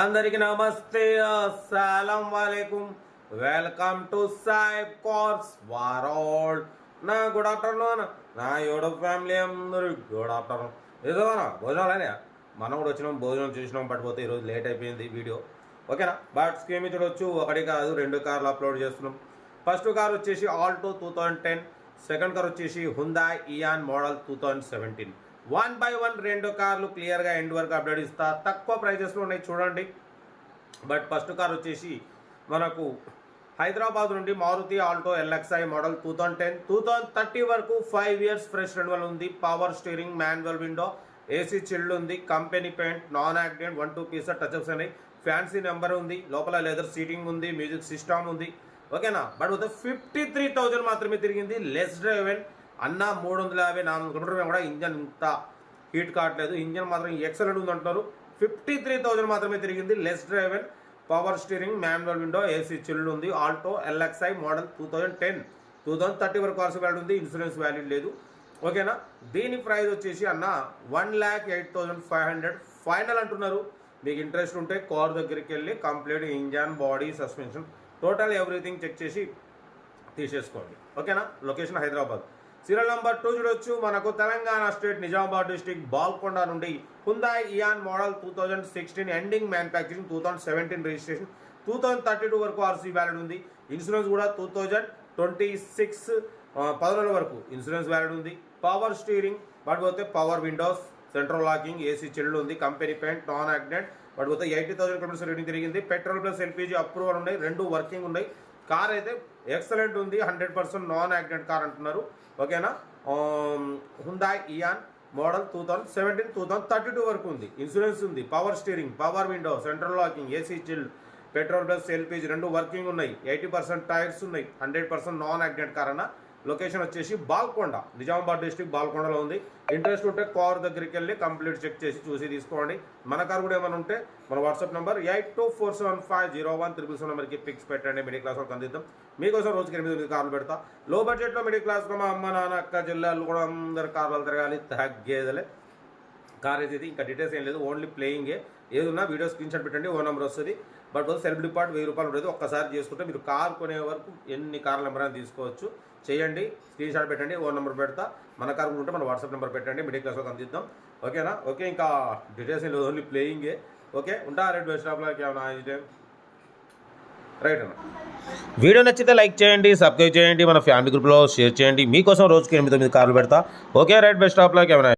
అందరికి నమస్తే అస్సలం వాలేకుమ్ వెల్కమ్ టు సాయిబ్ కోర్స్ వారోల్డ్ నా గుడ్ ఆఫ్టర్నూన్ నా యూట్యూబ్ ఫ్యామిలీ అందరూ గుడ్ ఆఫ్టర్నూన్. ఏదోనా భోజనాలనే మనం కూడా వచ్చినాం భోజనం చూసినాం పడిపోతే ఈరోజు లేట్ అయిపోయింది వీడియో. ఓకేనా? బట్ స్కీమ్ చూడొచ్చు ఒకటి కాదు రెండు కార్లు అప్లోడ్ చేస్తున్నాం. ఫస్ట్ కార్ వచ్చేసి Alto two thousand ten. Second car వచ్చేసి Hyundai Eon model two thousand seventeen. One by one రెండు కార్లు క్లియర్గా ఎండ్ వరకు అప్డేట్ ఇస్తా. తక్కువ ప్రైజెస్లో ఉన్నాయి చూడండి. బట్ ఫస్ట్ కార్ వచ్చేసి మనకు హైదరాబాద్ నుండి Maruti Alto LXI model two thousand ten. Two thousand thirty వరకు ఫైవ్ ఇయర్స్ ఫ్రెష్ రెన్యువల్ ఉంది. Power steering manual window AC chilled ఉంది. Company paint non accident one two pieces touch ups ఉన్నాయి fancy number ఉంది. లోపల leather seating ఉంది. Music system ఉంది. ఓకేనా? But with fifty three thousand మాత్రమే తిరిగింది. Less driven. అన్న మూడు వందల యాభై నాలుగు వందల కిలోమీటర్ కూడా ఇంజన్ ఇంత హీట్ కావట్లేదు. ఇంజన్ మాత్రం ఎక్సలెంట్ ఉంది అంటున్నారు ఫిఫ్టీ త్రీ థౌజండ్ మాత్రమే తిరిగింది. Less driven power steering manual window AC chilled ఉంది. Alto LXI model two thousand ten. Two thousand thirty వరకు కార్స్ వ్యాల్యూ ఉంది. ఇన్సూరెన్స్ వ్యాల్యూ లేదు. ఓకేనా? దీని ప్రైస్ వచ్చేసి అన్న one lakh eight thousand five hundred. Final అంటున్నారు. మీకు ఇంట్రెస్ట్ ఉంటే కార్ దగ్గరికి వెళ్ళి complete engine body suspension total everything check చేసి తీసేసుకోండి. ఓకేనా? Location Hyderabad. Serial number two చూడొచ్చు. మనకు తెలంగాణ స్టేట్ నిజామాబాద్ డిస్టిక్ బాల్కొండ నుండి Hyundai Eon model two thousand sixteen ending manufacturing two thousand seventeen registration two thousand thirty two వరకు RC valid ఉంది. Insurance కూడా two thousand twenty six పదనొండు వరకు ఇన్సూరెన్స్ వ్యాలిడ్ ఉంది. Power steering పడిపోతే power windows central locking AC chilled ఉంది. Company paint non accident పడిపోతే eighty thousand kilometres reading తిరిగింది. పెట్రోల్ ప్లస్ ఎల్పీజీ అప్రూవల్ ఉన్నాయి. రెండు వర్కింగ్ ఉన్నాయి. కార్ అయితే ఎక్సలెంట్ ఉంది hundred percent non accident car అంటున్నారు. ఓకేనా? Hyundai Eon model two thousand seventeen two thousand thirty two వరకు ఉంది. ఇన్సూరెన్స్ ఉంది power steering power window central locking AC chilled petrol plus LPG రెండు వర్కింగ్ ఉన్నాయి. ఎయిటీ పర్సెంట్ టైర్స్ ఉన్నాయి hundred percent non accident car అన్న. Location వచ్చేసి Balkonda Nizamabad district బాల్కొండలో ఉంది. Interest ఉంటే కార్ దగ్గరికి వెళ్ళి కంప్లీట్ చెక్ చేసి చూసి తీసుకోండి. మన కార్ కూడా ఏమైనా ఉంటే మన WhatsApp number eight two four seven five zero one triple seven నెంబర్కి పిక్స్ పెట్టండి. మిడిల్ క్లాస్ వాళ్ళకి అందిద్దాం. మీకోసం రోజుకి ఎనిమిది ఎనిమిది కార్లు పెడతా. లో బడ్జెట్లో మిడిల్ క్లాస్లో మా అమ్మ నాన్న అక్క జిల్లాలు కూడా అందరు కార్లు తిరగాలి. తగ్గేదలే. కార్ అయితే ఇది ఇంకా డీటెయిల్స్ ఏం లేదు ఓన్లీ ప్లేయింగే ఏదున్నా వీడియో స్క్రీన్ షాట్ పెట్టండి ఓ నెంబర్ వస్తుంది. బట్ సెల్ఫ్ డిపార్ట్ వెయ్యి రూపాయలు ఉంటుంది ఒక్కసారి చేసుకుంటే మీరు కార్ కొనే వరకు ఎన్ని కార్ల నెంబర్ అయినా తీసుకోవచ్చు. చేయండి స్క్రీన్ షాట్ పెట్టండి ఓ నెంబర్ పెడతా. మన కార్ ఉంటే మన వాట్సాప్ నెంబర్ పెట్టండి మిడిల్ క్లాస్ వాళ్ళకి అందిద్దాం. ఓకేనా ఓకే ఇంకా డీటెయిల్స్ ఏం లేదు ఓన్లీ ప్లేయింగే ఓకే ఉంటా రెడ్ బస్ స్టాప్లోకి ఏమైనా రైట్ అన్న? వీడియో నచ్చితే లైక్ చేయండి సబ్స్క్రైబ్ చేయండి మన ఫ్యామిలీ గ్రూప్లో షేర్ చేయండి. మీకోసం రోజుకి ఎనిమిది తొమ్మిది కార్లు పెడతా. ఓకే రైట్ బెస్ట్ స్టాప్లోకి ఏమైనా